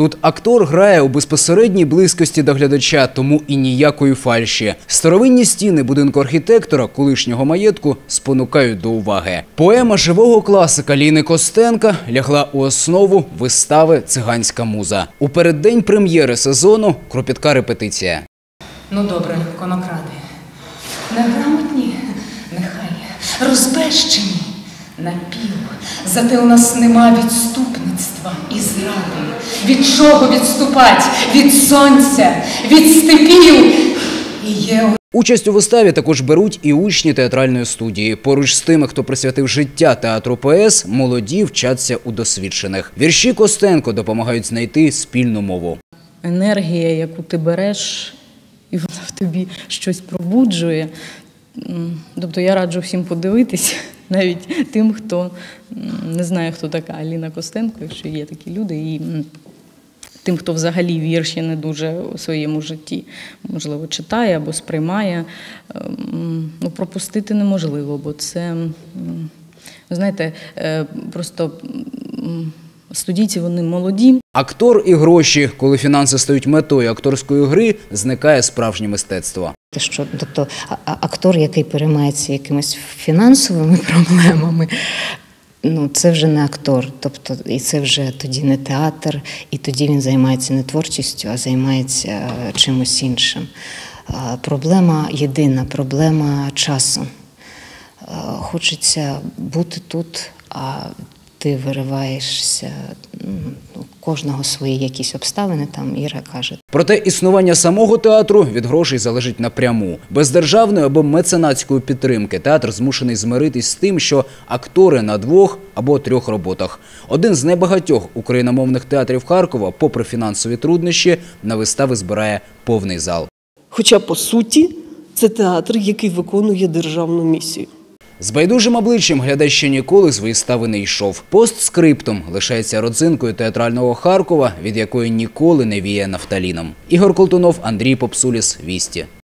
Тут актор грає у безпосередній близькості до глядача, тому і ніякої фальші. Старовинні стіни будинку архітектора, колишнього маєтку, спонукають до уваги. Поема живого класика Ліни Костенка лягла у основу вистави Циганська муза. У переддень прем'єри сезону кропітка репетиція. Ну добре, конокради. Неграмотні, нехай, розбещені напів. Зате у нас нема відступництва і зради. Від чого відступать? Від сонця, від степів. І є Участь у виставі також беруть і учні театральної студії. Поруч з тими, хто присвятив життя театру ПС, молоді вчаться у досвідчених. Вірші Костенко допомагають знайти спільну мову. енергія, яку ти береш, і вона в тобі щось пробуджує. Тобто я раджу всім подивитись, навіть тим, хто не знає, хто така Аліна Костенко, якщо є такі люди, і тим, хто взагалі вірші не дуже у своєму житті, можливо, читає або сприймає. Ем, Ну, пропустити неможливо, бо це, знаєте, е, просто студійці вони молоді, Актор і гроші, коли фінанси стають метою акторської гри, зникає справжнє мистецтво. Те, що тобто актор, який переймається якимись фінансовими проблемами, ну це вже не актор. Тобто, і це вже тоді не театр, і тоді він займається не творчістю, а займається е, чимось іншим. Проблема єдина, проблема часу. Е, Хочеться бути тут, а ти вириваєшся. ну, У кожного свої якісь обставини, там Іра каже, Проте існування самого театру від грошей залежить напряму. Без державної або меценатської підтримки театр змушений змиритись з тим, що актори на двох або трьох роботах. Один з небагатьох україномовних театрів Харкова, попри фінансові труднощі, на вистави збирає повний зал. Хоча, по суті, це театр, який виконує державну місію. З байдужим обличчям глядач ще ніколи з вистави не йшов. Постскриптум лишається родзинкою театрального Харкова, від якої ніколи не віє нафталіном. Ігор Колтунов, Андрій Попсуліс, Вісті.